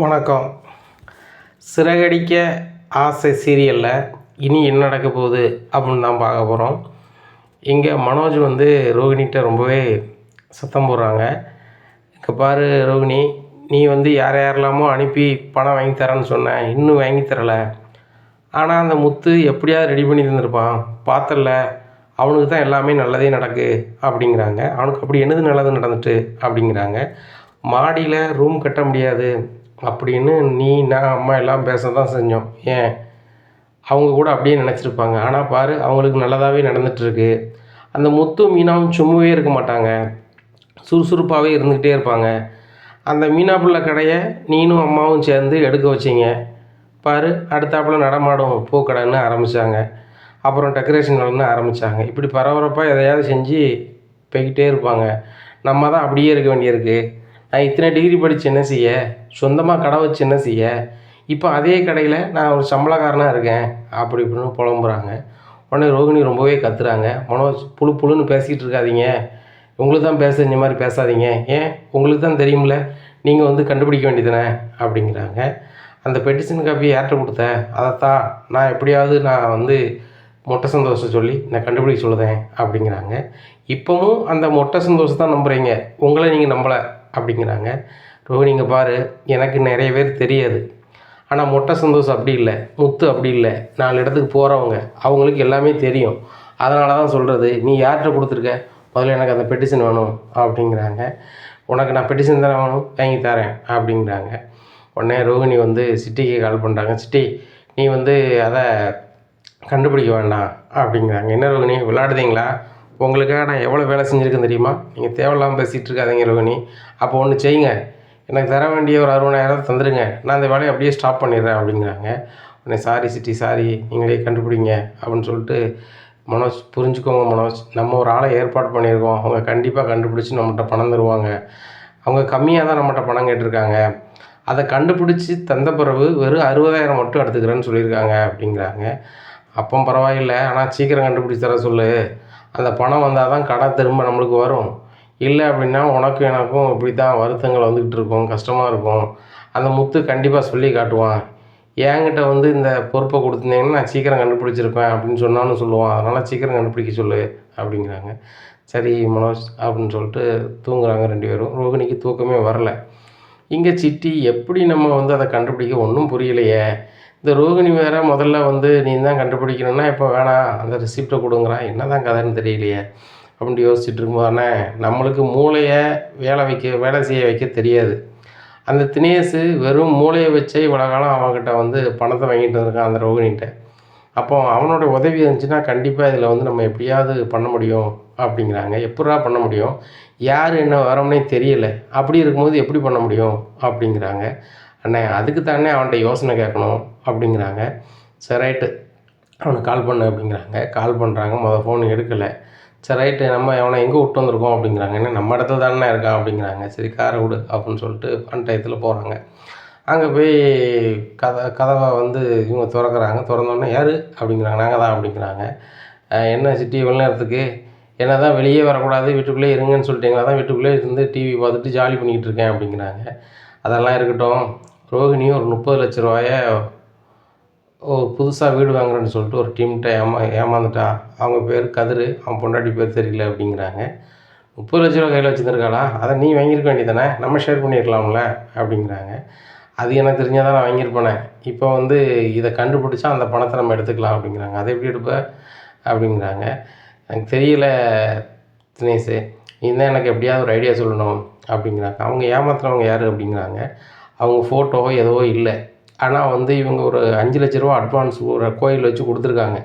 வணக்கம். சிறகடிக்க ஆசை சீரியலில் இனி என்ன நடக்க போகுது அப்படின்னு தான் பார்க்க போகிறோம் இங்கே மனோஜ் வந்து ரோகிணிகிட்ட ரொம்பவே சத்தம் போடுறாங்க. இங்கே பாரு ரோகிணி நீ வந்து யார் யாரெல்லாமோ அனுப்பி பணம் வாங்கி தரேன்னு சொன்னேன் இன்னும் வாங்கி தரலை. ஆனால் அந்த முத்து எப்படியாவது ரெடி பண்ணி தந்திருப்பான் பார்த்தல அவனுக்கு தான் எல்லாமே நல்லதே நடக்கு அப்படிங்கிறாங்க. அவனுக்கு அப்படி என்னது நல்லது நடந்துட்டு அப்படிங்கிறாங்க. மாடியில் ரூம் கட்ட முடியாது. அப்படின்னு நீ நான் அம்மா எல்லாம் பேச தான் செஞ்சோம். ஏன்? அவங்க கூட அப்படியே நினச்சிருப்பாங்க. ஆனால் பாரு அவங்களுக்கு நல்லதாகவே நடந்துகிட்ருக்கு அந்த முத்து மீனாவும் சும்மாவே இருக்க மாட்டாங்க. சுறுசுறுப்பாகவே இருந்துக்கிட்டே இருப்பாங்க. அந்த மீனா பிள்ளை கடையை நீனும் அம்மாவும் சேர்ந்து எடுக்க வச்சீங்க. பாரு அடுத்தாப்புல நடமாடும் பூக்கடைன்னு ஆரம்பித்தாங்க அப்புறம் டெக்கரேஷன் கடைன்னு ஆரம்பித்தாங்க இப்படி பரபரப்பாக எதையாவது செஞ்சு போய்கிட்டே இருப்பாங்க. நம்ம தான் அப்படியே இருக்க வேண்டியிருக்கு. நான் இத்தனை டிகிரி படித்து என்ன செய்ய? சொந்தமாக கடை வச்சு என்ன செய்ய? இப்போ அதே கடையில் நான் ஒரு சம்பளக்காரனாக இருக்கேன். அப்படி இப்படின்னு புலம்புறாங்க. உடனே ரோகிணி ரொம்பவே கத்துறாங்க. மனோஜ் புழு புழுன்னு பேசிகிட்டு இருக்காதீங்க. உங்களுக்கு தான் பேச இந்த மாதிரி பேசாதீங்க. ஏன்? உங்களுக்கு தான் தெரியும்ல. நீங்கள் வந்து கண்டுபிடிக்க வேண்டியதுனே அப்படிங்கிறாங்க. அந்த பெட்டிஷன் காப்பி யார்கிட்ட கொடுத்த? அதைத்தான் நான் எப்படியாவது நான் வந்து மொட்டை சந்தோஷம் சொல்லி நான் கண்டுபிடிக்க சொல்லுதேன் அப்படிங்கிறாங்க. இப்போவும் அந்த மொட்டை சந்தோஷம் தான் நம்புகிறீங்க உங்களை நீங்கள் நம்பலை. அப்படிங்கிறாங்க. ரோஹிணிங்க பாரு எனக்கு நிறைய பேர் தெரியாது. ஆனால் மொட்டை சந்தோஷம் அப்படி இல்லை முத்து அப்படி இல்லை நாலு இடத்துக்கு போகிறவங்க அவங்களுக்கு எல்லாமே தெரியும். அதனால தான் சொல்கிறது நீ யார்கிட்ட கொடுத்துருக்க? முதல்ல எனக்கு அந்த பெட்டிஷன் வேணும் அப்படிங்கிறாங்க. உனக்கு நான் பெட்டிஷன் தானே வேணும்? வாங்கி தரேன் அப்படிங்கிறாங்க. உடனே ரோகிணி வந்து சிட்டிக்கு கால் பண்ணுறாங்க சிட்டி நீ வந்து அதை கண்டுபிடிக்க வேண்டாம் அப்படிங்கிறாங்க. என்ன ரோகிணி விளையாடுதீங்களா? உங்களுக்காக நான் எவ்வளோ வேலை செஞ்சுருக்கேன் தெரியுமா? நீங்கள் தேவையில்லாமல் பேசிகிட்டு இருக்காதீங்க ரோகிணி அப்போ ஒன்று செய்யுங்க. எனக்கு தர வேண்டிய ஒரு அறுபதாயிரம் தந்துடுங்க நான் அந்த வேலையை அப்படியே ஸ்டாப் பண்ணிடுறேன் அப்படிங்கிறாங்க. உடனே சாரி சிட்டி சாரி. நீங்களே கண்டுபிடிங்க. அப்படின்னு சொல்லிட்டு மனோஜ் புரிஞ்சுக்கோங்க மனோஜ். நம்ம ஒரு ஆளை ஏற்பாடு பண்ணியிருக்கோம். அவங்க கண்டிப்பாக கண்டுபிடிச்சி நம்மகிட்ட பணம் தருவாங்க. அவங்க கம்மியாக தான் நம்மகிட்ட பணம் கேட்டிருக்காங்க. அதை கண்டுபிடிச்சி தந்த பிறகு வெறும் அறுபதாயிரம் மட்டும் எடுத்துக்கிறேன்னு சொல்லியிருக்காங்க அப்படிங்கிறாங்க. அப்போ பரவாயில்லை. ஆனால் சீக்கிரம் கண்டுபிடிச்சி தர சொல்லு. அந்த பணம் வந்தால் தான் கடை திரும்ப நம்மளுக்கு வரும். இல்லை அப்படின்னா உனக்கும் எனக்கும் இப்படி தான் வருத்தங்கள் வந்துக்கிட்டு இருக்கும் கஷ்டமாக இருக்கும். அந்த முத்து கண்டிப்பாக சொல்லி காட்டுவான். என்கிட்ட வந்து இந்த பொறுப்பை கொடுத்துருந்தீங்கன்னா நான் சீக்கிரம் கண்டுபிடிச்சிருப்பேன் அப்படின்னு சொன்னாலும் சொல்லுவான். அதனால் சீக்கிரம் கண்டுபிடிக்க சொல்லு அப்படிங்கிறாங்க. சரி மனோஜ் அப்படின்னு சொல்லிட்டு தூங்குறாங்க ரெண்டு பேரும். ரோகிணிக்கு தூக்கமே வரல. இங்கே சிட்டி எப்படி நம்ம வந்து அதை கண்டுபிடிக்க ஒன்றும் புரியலையே. இந்த ரோகிணி வேற முதல்ல வந்து நீ தான் கண்டுபிடிக்கணும்னா இப்போ வேணாம் அந்த ரிசிப்டை கொடுங்குறான் என்ன தான் கதைன்னு தெரியலையே. அப்படின்ட்டு யோசிச்சுட்டு இருக்கும்போதானே நம்மளுக்கு மூளையை வேலை வைக்க வேலை செய்ய வைக்க தெரியாது. அந்த தினேஷு வெறும் மூளையை வச்சே இவ்வளோ காலம் அவன்கிட்ட வந்து பணத்தை வாங்கிட்டு வந்திருக்கான் அந்த ரோகிணிகிட்ட. அப்போ அவனோட உதவி இருந்துச்சுன்னா கண்டிப்பாக இதில் வந்து நம்ம எப்படியாவது பண்ண முடியும் அப்படிங்கிறாங்க. எப்படா பண்ண முடியும்? யார் என்ன வரோம்னே தெரியலை. அப்படி இருக்கும்போது எப்படி பண்ண முடியும்? அப்படிங்கிறாங்க. அண்ணே அதுக்கு தானே அவன்கிட்ட யோசனை கேட்கணும் அப்படிங்கிறாங்க. சரி ரைட்டு. அவனுக்கு கால் பண்ணு அப்படிங்கிறாங்க. கால் பண்ணுறாங்க மொதல் ஃபோன் எடுக்கலை. சரி ரைட்டு. நம்ம அவனை எங்கே விட்டு வந்திருக்கோம் அப்படிங்கிறாங்க. என்ன நம்ம இடத்துல தானே இருக்கான் அப்படிங்கிறாங்க. சரி காரை விடு அப்படின்னு சொல்லிட்டு பண்டயத்தில் போகிறாங்க அங்கே போய் கதை கதவை வந்து இவங்க திறக்கிறாங்க. திறந்தோடனே யார்? அப்படிங்கிறாங்க. நாங்கள் தான் அப்படிங்கிறாங்க. என்ன சிட்டி இவ்வளோ நேரத்துக்கு? என்ன தான் வெளியே வரக்கூடாது. வீட்டுக்குள்ளே இருங்கன்னு சொல்லிட்டீங்களா? தான் வீட்டுக்குள்ளே இருந்து டிவி பார்த்துட்டு ஜாலி பண்ணிக்கிட்டு இருக்கேன் அப்படிங்கிறாங்க. அதெல்லாம் இருக்கட்டும். ரோகிணி ஒரு முப்பது லட்ச ரூபாய ஓ புதுசாக வீடு வாங்குறேன்னு சொல்லிட்டு ஒரு டீம்கிட்ட ஏமா ஏமாந்துட்டான் அவங்க பேர் கதிர் அவன் பொண்டாட்டி பேர் தெரியல அப்படிங்கிறாங்க. முப்பது லட்ச ரூபா கையில் வச்சுருந்துருக்காளா? அதை நீ வாங்கியிருக்க வேண்டியதானே? நம்ம ஷேர் பண்ணியிருக்கலாம்ல அப்படிங்கிறாங்க. அது எனக்கு தெரிஞ்சால் தான் நான் வாங்கியிருப்பேனே. இப்போ வந்து இதை கண்டுபிடிச்சா அந்த பணத்தை நம்ம எடுத்துக்கலாம் அப்படிங்கிறாங்க. அதை எப்படி எடுப்ப? அப்படிங்கிறாங்க. எனக்கு தெரியல தினேஷு. நீ தான் எனக்கு எப்படியாவது ஒரு ஐடியா சொல்லணும் அப்படிங்கிறாங்க. அவங்க ஏமாத்துறவங்க யார் அப்படிங்கிறாங்க. அவங்க ஃபோட்டோ எதுவோ இல்லை. ஆனால் வந்து இவங்க ஒரு அஞ்சு லட்ச ரூபா அட்வான்ஸ் ஒரு கோயில் வச்சு கொடுத்துருக்காங்க.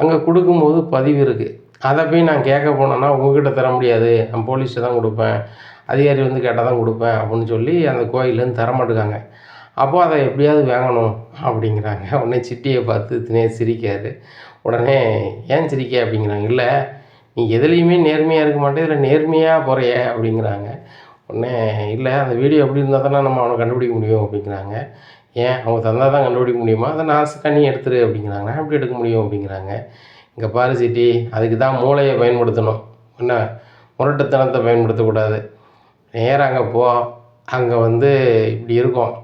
அங்கே கொடுக்கும்போது பதிவு இருக்குது அதை போய் நான் கேட்க போனேன்னா உங்ககிட்ட தர முடியாது. நான் போலீஸ்ட்டு தான் கொடுப்பேன். அதிகாரி வந்து கேட்டால் தான் கொடுப்பேன் அப்படின்னு சொல்லி அந்த கோயிலேருந்து தர மாட்டேங்காங்க அப்போ அதை எப்படியாவது வாங்கணும் அப்படிங்கிறாங்க. உடனே சிட்டியை பார்த்து தினேஷ் சிரிக்காரு உடனே ஏன் சிரிக்க அப்படிங்கிறாங்க. இல்லை நீ எதுலேயுமே நேர்மையாக இருக்க மாட்டே. இதில் நேர்மையாக போகிறைய அப்படிங்கிறாங்க. உடனே இல்லை அந்த வீடியோ எப்படி இருந்தால் தானே நம்ம அவனை கண்டுபிடிக்க முடியும்? அப்படிங்கிறாங்க. ஏன்? அவங்க தந்தால் தான் கண்டுபிடிக்க முடியுமா? அதை நான் கண்ணி எடுத்துரு அப்படிங்கிறாங்க. நான் எப்படி எடுக்க முடியும்? அப்படிங்கிறாங்க. இங்கே பாரு சிட்டி அதுக்கு தான் மூளையை பயன்படுத்தணும். என்ன? முரட்டுத்தனத்தை பயன்படுத்தக்கூடாது. நேராக அங்கே போ. அங்கே வந்து இப்படி இருக்கும்.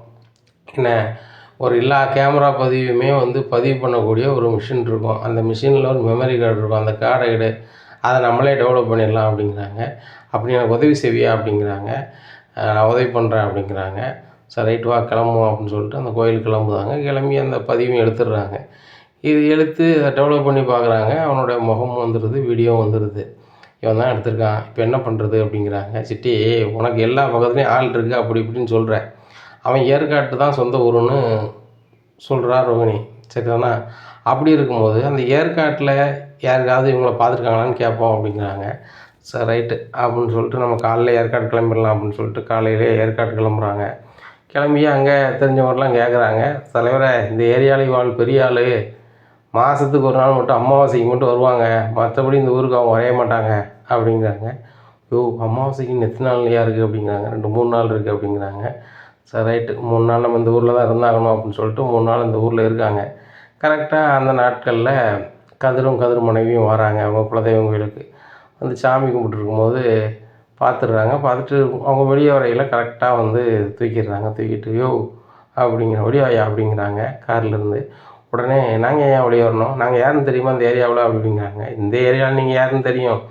என்ன? ஒரு எல்லா கேமரா பதிவுமே வந்து பதிவு பண்ணக்கூடிய ஒரு மிஷின் இருக்கும். அந்த மிஷினில் ஒரு மெமரி கார்டு இருக்கும். அந்த கார்டை எடு. அதை நம்மளே டெவலப் பண்ணிடலாம் அப்படிங்கிறாங்க. அப்படி எனக்கு உதவி செய்வியா அப்படிங்கிறாங்க. நான் உதவி பண்ணுறேன் அப்படிங்கிறாங்க. சரி ரைட் வா கிளம்புவோம் அப்படின்னு சொல்லிட்டு அந்த கோயிலுக்கு கிளம்புதாங்க. கிளம்பி அந்த பதிவையும் எடுத்துடுறாங்க. இது எடுத்து அதை டெவலப் பண்ணி பார்க்குறாங்க. அவனோட முகமும் வந்துடுது வீடியோவும் வந்துடுது இவன் தான் எடுத்திருக்கான். இப்போ என்ன பண்ணுறது அப்படிங்கிறாங்க. சிட்டி உனக்கு எல்லா பக்கத்துலேயும் ஆள் இருக்குது அப்படி இப்படின்னு சொல்கிறேன் அவன் ஏற்காட்டு தான் சொந்த ஊருன்னு சொல்கிறா ரோகிணி. சரிதானா அப்படி இருக்கும்போது அந்த ஏற்காட்டில் யாருக்காவது இவங்கள பார்த்துருக்காங்களான்னு கேட்போம் அப்படிங்கிறாங்க. Sir right. அப்படின்னு சொல்லிட்டு நம்ம காலையில் ஏற்காடு கிளம்பிடலாம் அப்படின்னு சொல்லிட்டு காலையிலே ஏற்காடு கிளம்புறாங்க. கிளம்பி அங்கே தெரிஞ்சவங்கலாம் கேட்குறாங்க தலைவரை இந்த ஏரியாவில் வாழ் பெரிய ஆள். மாதத்துக்கு ஒரு நாள் மட்டும் அமாவாசைக்கு மட்டும் வருவாங்க. மற்றபடி இந்த ஊருக்கு அவங்க வரைய மாட்டாங்க அப்படிங்கிறாங்க. ஓ அமாவாசைக்கு எத்தனை நாள்லையா இருக்குது அப்படிங்கிறாங்க. ரெண்டு மூணு நாள் இருக்குது அப்படிங்கிறாங்க. சரி ரைட்டு. மூணு நாள் நம்ம இந்த ஊரில் தான் இருந்தாகணும் அப்படின்னு சொல்லிட்டு மூணு நாள் இந்த ஊரில் இருக்காங்க. கரெக்டாக அந்த நாட்களில் கதிரும் கதிர் மனைவியும் வராங்க அவங்க குலதெய்வம் கோயிலுக்கு வந்து சாமி கும்பிட்டுருக்கும் போது பார்த்துடுறாங்க பார்த்துட்டு அவங்க வெளியே வரையில் கரெக்டாக வந்து தூக்கிடுறாங்க. தூக்கிட்டு யோ அப்படிங்கிற வெளியாயா அப்படிங்கிறாங்க கார்லேருந்து உடனே நாங்கள் ஏன் வெளியே வரணும்? நாங்கள் யாருன்னு தெரியுமா? அந்த ஏரியாவில்? அப்படிங்கிறாங்க. இந்த ஏரியாவில் நீங்கள் யாருன்னு தெரியும்.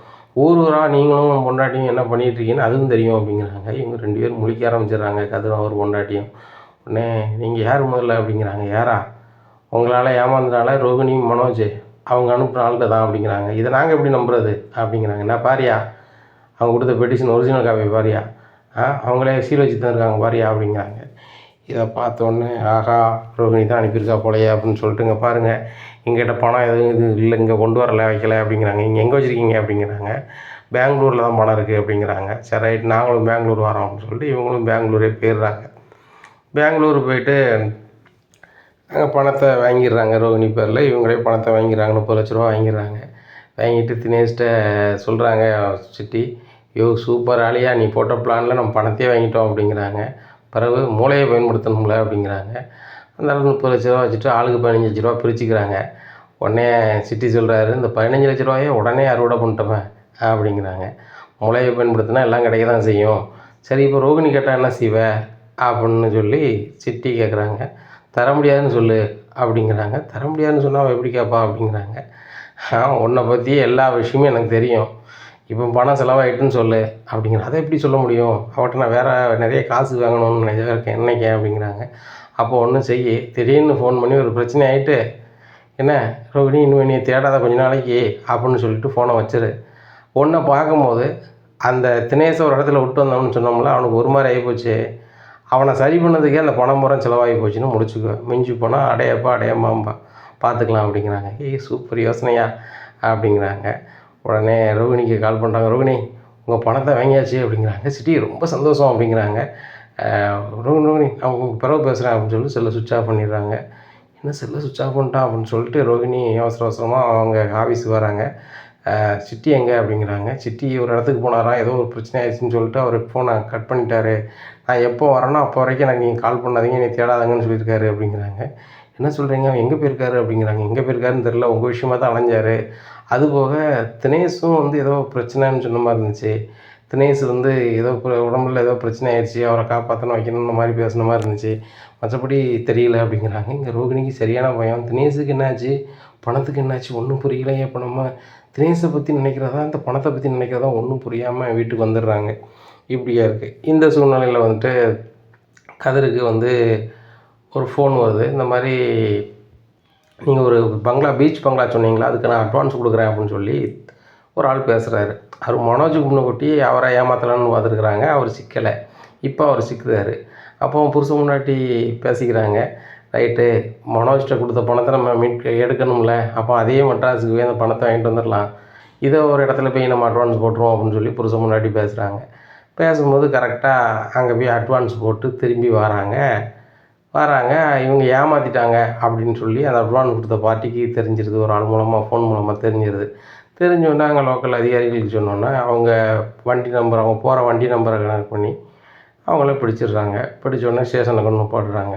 ஊர் ஊராக நீங்களும் பொண்டாட்டியும் என்ன பண்ணிட்டு இருக்கீங்கன்னு அதுவும் தெரியும் அப்படிங்கிறாங்க. இவங்க ரெண்டு பேரும் முழிக்க ஆரம்பிச்சிடுறாங்க. கதிரும் அவர் பொண்டாட்டியும். உடனே நீங்கள் யார் முதல்ல? அப்படிங்கிறாங்க. யாரா? உங்களால் ஏமாந்தனால ரோகிணி மனோஜ் அவங்க அனுப்புன ஆள்கிட்ட தான் அப்படிங்கிறாங்க. இதை நாங்கள் எப்படி நம்புறது? அப்படிங்கிறாங்க. நான் பாரியா? அவங்க கொடுத்த பெட்டிஷன் ஒரிஜினல் காப்பி பாரியா? ஆ அவங்களே சீல் வச்சு தான் இருக்காங்க பாரியா? அப்படிங்கிறாங்க. இதை பார்த்த உடனே ஆஹா ரோகிணி தான் அனுப்பியிருக்கா போலையே அப்படின்னு சொல்லிட்டு இங்கே பாருங்கள் எங்கிட்ட பணம் எதுவும் இது இல்லை இங்கே கொண்டு வரல வைக்கல அப்படிங்கிறாங்க. இங்கே எங்கே வச்சுருக்கீங்க? அப்படிங்கிறாங்க. பெங்களூரில் தான் பணம் இருக்குது அப்படிங்கிறாங்க. சரி ரைட் நாங்களும் பெங்களூர் வரோம் அப்படின்னு சொல்லிட்டு இவங்களும் பெங்களூரே போயிடுறாங்க. பெங்களூர் போயிட்டு அங்கே பணத்தை வாங்கிடுறாங்க. ரோகிணி பேரில் இவங்களே பணத்தை வாங்கிடுறாங்க முப்பது லட்ச ரூபா வாங்கிடுறாங்க. வாங்கிட்டு தினேஷ்ட சொல்கிறாங்க சிட்டி யோ சூப்பர் ஆளியா நீ போட்ட பிளானில் நம்ம பணத்தையே வாங்கிட்டோம் அப்படிங்கிறாங்க. பிறகு மூளையை பயன்படுத்தணும்ல அப்படிங்கிறாங்க. அந்த முப்பது லட்ச ரூபா வச்சுட்டு ஆளுக்கு பதினஞ்சு லட்ச ரூபா பிரிச்சுக்கிறாங்க. உடனே சிட்டி சொல்கிறாரு இந்த பதினஞ்சு லட்ச ரூபாயே உடனே அறுவடை பண்ணிட்டோமே அப்படிங்கிறாங்க. மூளையை பயன்படுத்தினா எல்லாம் கிடைக்க தான் செய்யும். சரி இப்போ ரோகிணி கேட்டால் என்ன செய்வ? அப்படின்னு சொல்லி சிட்டி கேட்குறாங்க தர முடியாதுன்னு சொல்லு அப்படிங்கிறாங்க. தர முடியாதுன்னு சொன்னால் அவள் எப்படி கேட்பா அப்படிங்கிறாங்க. ஆ உன்னை பற்றி எல்லா விஷயமும் எனக்கு தெரியும். இப்போ பணம் செலவாயிட்டுன்னு சொல்லு அப்படிங்கிற அதை எப்படி சொல்ல முடியும்? அவட்ட நான் வேறு நிறைய காசு வாங்கணும்னு நினைச்சா இருக்கேன். என்னைக்கேன் அப்படிங்கிறாங்க. அப்போ ஒன்றும் செய்யி திடீர்னு ஃபோன் பண்ணி ஒரு பிரச்சனை ஆகிட்டு என்ன ரோகிணி இன்னும் நீ தேடாத கொஞ்ச நாளைக்கு அப்படின்னு சொல்லிட்டு ஃபோனை வச்சிரு. ஒன்றை பார்க்கும்போது அந்த தினேச ஒரு இடத்துல விட்டு வந்தோம்னு சொன்னோம்ல அவனுக்கு ஒரு மாதிரி ஆகிப்போச்சு அவனை சரி பண்ணதுக்கே அந்த பணம் முறை செலவாகி போச்சுன்னு முடிச்சுக்கோ மிஞ்சி போனால் அடையப்பா அடையம்மாம்பா பார்த்துக்கலாம் அப்படிங்கிறாங்க. ஏய் சூப்பர் யோசனையா? அப்படிங்கிறாங்க. உடனே ரோகிணிக்கு கால் பண்ணுறாங்க ரோகிணி உங்கள் பணத்தை வாங்கியாச்சு அப்படிங்கிறாங்க. சிட்டி ரொம்ப சந்தோஷம் அப்படிங்கிறாங்க. ரோகிணி ரோகிணி அவங்க பிறகு பேசுகிறேன் அப்படின்னு சொல்லி செல்லை சுவிட்ச் ஆஃப் பண்ணிடுறாங்க. என்ன செல்லை சுவிட்ச் ஆஃப் பண்ணிட்டான் அப்படின்னு சொல்லிட்டு ரோகிணி அவசர அவசரமாக அவங்க ஆஃபீஸ் வராங்க. சிட்டி எங்கே? அப்படிங்கிறாங்க. சிட்டி ஒரு இடத்துக்கு போனாராம் ஏதோ ஒரு பிரச்சனை ஆயிடுச்சுன்னு சொல்லிட்டு அவர் ஃபோனை கட் பண்ணிட்டாரு. நான் எப்போ வரேனோ அப்போ வரைக்கும் எனக்கு நீங்கள் கால் பண்ணாதீங்க நீ தேடாதங்கன்னு சொல்லியிருக்காரு அப்படிங்கிறாங்க. என்ன சொல்கிறீங்க அவன் எங்கே போயிருக்காரு அப்படிங்கிறாங்க. எங்கே போயிருக்காருன்னு தெரில உங்கள் விஷயமா தான் அலைஞ்சாரு. அதுபோக தினேஷும் வந்து ஏதோ பிரச்சனைன்னு சொன்ன மாதிரி இருந்துச்சு. தினேஷ் வந்து ஏதோ உடம்புல ஏதோ பிரச்சனை ஆயிடுச்சு. அவரை காப்பாற்றணும் வைக்கணும்னு மாதிரி பேசுன மாதிரி இருந்துச்சு. மற்றபடி தெரியல அப்படிங்கிறாங்க. இங்கே ரோகிணிக்கு சரியான பயம். தினேஷுக்கு என்னாச்சு? பணத்துக்கு என்னாச்சு? ஒன்றும் புரியலையே இப்போ நம்ம தினேஷை பற்றி நினைக்கிறதா? இந்த பணத்தை பற்றி நினைக்கிறதா? ஒன்றும் புரியாமல் வீட்டுக்கு வந்துடுறாங்க. இப்படியா இருக்குது இந்த சூழ்நிலையில் வந்துட்டு கதிருக்கு வந்து ஒரு ஃபோன் வருது. இந்த மாதிரி நீங்கள் ஒரு பங்களா பீச் பங்களா சொன்னீங்களா? அதுக்கு நான் அட்வான்ஸ் கொடுக்குறேன் அப்படின்னு சொல்லி ஒரு ஆள் பேசுகிறாரு அவர் மனோஜுக்கு கும்னக்குட்டி அவரை ஏமாத்தலான்னு பார்த்துருக்குறாங்க. அவர் சிக்கலை. இப்போ அவர் சிக்குதாரு. அப்போ புருஷன் முன்னாடி பேசிக்கிறாங்க. ரைட்டு மனோஜ்கிட்ட கொடுத்த பணத்தை நம்ம மீட் எடுக்கணும்ல. அப்போ அதே மெட்ராஸுக்கு போய் அந்த பணத்தை வாங்கிட்டு வந்துடலாம். இதை ஒரு இடத்துல போய் நம்ம அட்வான்ஸ் போட்டுருவோம் அப்படின்னு சொல்லி புருஷன் முன்னாடி பேசுகிறாங்க பேசும்போது கரெக்டாக அங்கே போய் அட்வான்ஸ் போட்டு திரும்பி வராங்க. வராங்க இவங்க ஏமாற்றிட்டாங்க அப்படின்னு சொல்லி அந்த அட்வான்ஸ் கொடுத்த பார்ட்டிக்கு தெரிஞ்சிருது. ஒரு ஆள் மூலமாக ஃபோன் மூலமாக தெரிஞ்சிருது. தெரிஞ்சோடனே அங்கே லோக்கல் அதிகாரிகளுக்கு சொன்னோன்னே அவங்க வண்டி நம்பர் அவங்க போகிற வண்டி நம்பரை கனெக்ட் பண்ணி அவங்கள பிடிச்சிடுறாங்க. பிடிச்சோடனே ஸ்டேஷனில் கொண்டு நிப்பாட்டுறாங்க.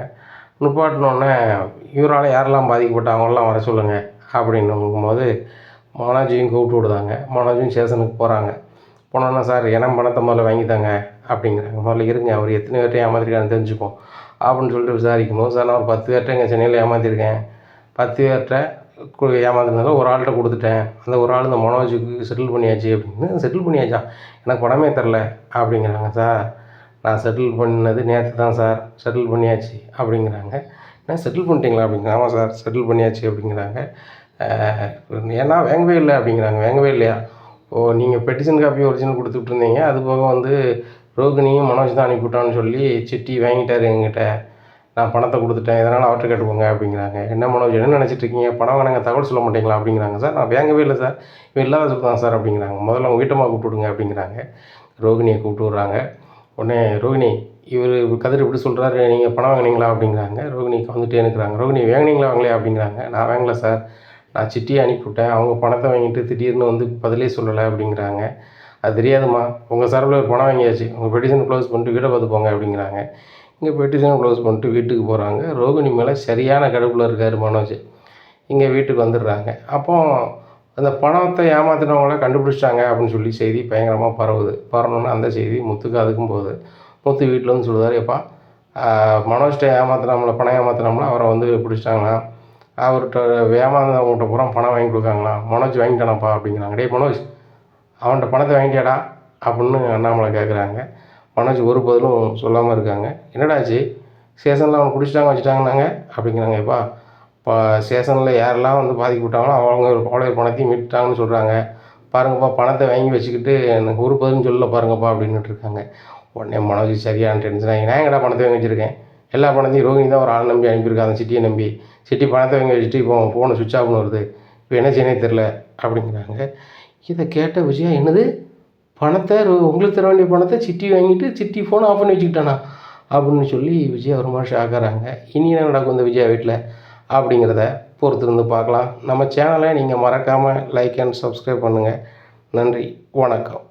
நிப்பாட்டினோடனே இவரால் யாரெல்லாம் பாதிக்கப்பட்டவங்களாம் வர சொல்லுங்கள் அப்படின்னும்போது மனோஜையும் கூப்பிட்டு விடுதாங்க. மனோஜும் ஸ்டேஷனுக்கு போகிறாங்க போனோன்னா சார் என்ன பணத்தை முதல்ல வாங்கித்தாங்க. அப்படிங்கிறாங்க. முதல்ல இருங்க அவர் எத்தனை பேர்ட்டையும் ஏமாத்திருக்காருன்னு தெரிஞ்சுப்போம். அப்படின்னு சொல்லிட்டு விசாரிக்கும் போது சார் நான் ஒரு பத்து பேர்கிட்ட இங்கே சென்னையில் ஏமாற்றிருக்கேன் பத்து பேர்கிட்ட ஏமாந்துருந்தாலும் ஒரு ஆள்கிட்ட கொடுத்துட்டேன். அந்த ஒரு ஆள் இந்த மனோஜுக்கு செட்டில் பண்ணியாச்சு அப்படின்னு செட்டில் பண்ணியாச்சா? எனக்கு பணமே தரல. அப்படிங்கிறாங்க சார் நான் செட்டில் பண்ணது நேற்று தான் சார். செட்டில் பண்ணியாச்சு. அப்படிங்கிறாங்க. என்ன செட்டில் பண்ணிட்டீங்களா? அப்படிங்கிறாங்க. ஆமாம் சார் செட்டில் பண்ணியாச்சு. அப்படிங்கிறாங்க. ஏன்னா வேங்கவே இல்லை. அப்படிங்கிறாங்க. வேங்கவே இல்லையா? ஓ நீங்கள் பெட்டிஷன் காப்பி ஒரிஜினல் கொடுத்துட்டு இருந்தீங்க. அது போக வந்து ரோகிணியும் மனோஜ் தான் அனுப்பிவிட்டான்னு சொல்லி சிட்டி வாங்கிட்டார் எங்கிட்ட நான் பணத்தை கொடுத்துட்டேன் இதனால் அவர்கிட்ட கேட்டுக்கோங்க அப்படிங்கிறாங்க. என்ன மனோஜ் என்ன நினச்சிட்டு இருக்கீங்க? பணம் வேணாங்க தகவல் சொல்ல மாட்டீங்களா? அப்படிங்கிறாங்க. சார் நான் வாங்கவே இல்லை சார். இவன் இல்லாத சொல்லி தான் சார் அப்படிங்கிறாங்க. முதல்ல உங்கள் வீட்டமாக கூப்பிட்டுருங்க அப்படிங்கிறாங்க. ரோகிணியை கூப்பிட்டு விட்றாங்க. உடனே ரோகிணி இவர் கதிர் இப்படி சொல்கிறாரு நீங்கள் பணம் வாங்கினீங்களா? அப்படிங்கிறாங்க. ரோகிணி வந்துட்டே இருக்கிறாங்க. ரோகிணி வாங்கினீங்களா? வாங்கலையா? அப்படிங்கிறாங்க. நான் வாங்கலை சார். நான் சிட்டியை அனுப்பிவிட்டேன். அவங்க பணத்தை வாங்கிட்டு திடீர்னு வந்து பதிலே சொல்லலை அப்படிங்கிறாங்க. அது தெரியாதும்மா. உங்கள் சார்பில் பணம் வாங்கியாச்சு. உங்கள் பெட்டிஷன் க்ளோஸ் பண்ணிட்டு வீட்டை பார்த்து போங்க அப்படிங்கிறாங்க. இங்கே பெட்டிஷன் க்ளோஸ் பண்ணிட்டு வீட்டுக்கு போகிறாங்க ரோகிணி மேலே சரியான கடுப்பில் இருக்கார் மனோஜ். இங்கே வீட்டுக்கு வந்துடுறாங்க. அப்போ அந்த பணத்தை ஏமாத்தினவங்கள கண்டுபிடிச்சிட்டாங்க அப்படின்னு சொல்லி செய்தி பயங்கரமாக பரவுது. பரவணுன்னு அந்த செய்தி முத்துக்கு அதுக்கும் போகுது. முத்து வீட்டில் வந்து சொல்லுவார் எப்பா மனோஜ்கிட்ட ஏமாத்தினாமல பணம் ஏமாத்தினாமல அவரை வந்து பிடிச்சிட்டாங்களா? அவர்கிட்ட ஏமாந்தவங்கள்ட்ட பூரா பணம் வாங்கி கொடுக்காங்களா? மனோஜ் வாங்கிட்டானப்பா அப்படிங்கிறாங்க. டே மனோஜ் அவன்கிட்ட பணத்தை வாங்கிட்டியாடா அப்படின்னு அண்ணாமலை கேட்குறாங்க மனோஜ் ஒரு பதிலும் சொல்லாமல் இருக்காங்க. என்னடாச்சு? ஸ்டேஷனில் அவனை பிடிச்சிட்டாங்க வச்சுட்டாங்கன்னாங்க? அப்படிங்கிறாங்க எப்பா இப்போ ஸ்டேஷனில் யாரெல்லாம் வந்து பாதிக்கப்பட்டாங்களோ அவங்க அவ்வளோ பணத்தையும் மீட்டாங்கன்னு சொல்கிறாங்க பாருங்கப்பா பணத்தை வாங்கி வச்சுக்கிட்டு எனக்கு ஒரு பதிலும் சொல்ல பாருங்கப்பா அப்படின்னுட்டு இருக்காங்க. உடனே மனோஜ் சரியான டென்ஷன் நான் எங்கடா பணத்தை வாங்கி வச்சுருக்கேன்? எல்லா பணத்தையும் ரோகிணி தான் ஒரு ஆள் நம்பி அனுப்பியிருக்காங்க சிட்டியை நம்பி. சிட்டி பணத்தை வாங்கி வச்சுட்டு இப்போ ஃபோனை சுவிட்ச் ஆஃப்னு வருது. இப்போ என்ன செய்யனே தெரில அப்படிங்கிறாங்க. இதை கேட்ட விஜயா என்னது? பணத்தை உங்களுக்கு தர வேண்டிய பணத்தை சிட்டி வாங்கிட்டு சிட்டி ஃபோனை ஆஃப் பண்ணி வச்சுக்கிட்டானா? அப்படின்னு சொல்லி விஜயா ஒரு மாதிரி ஷாக்கிறாங்க இனி என்ன நடக்கும் இந்த விஜயா வீட்டில் அப்படிங்கிறத பொறுத்திருந்து பார்க்கலாம். நம்ம சேனலை நீங்கள் மறக்காமல் லைக் அண்ட் சப்ஸ்கிரைப் பண்ணுங்கள் நன்றி வணக்கம்.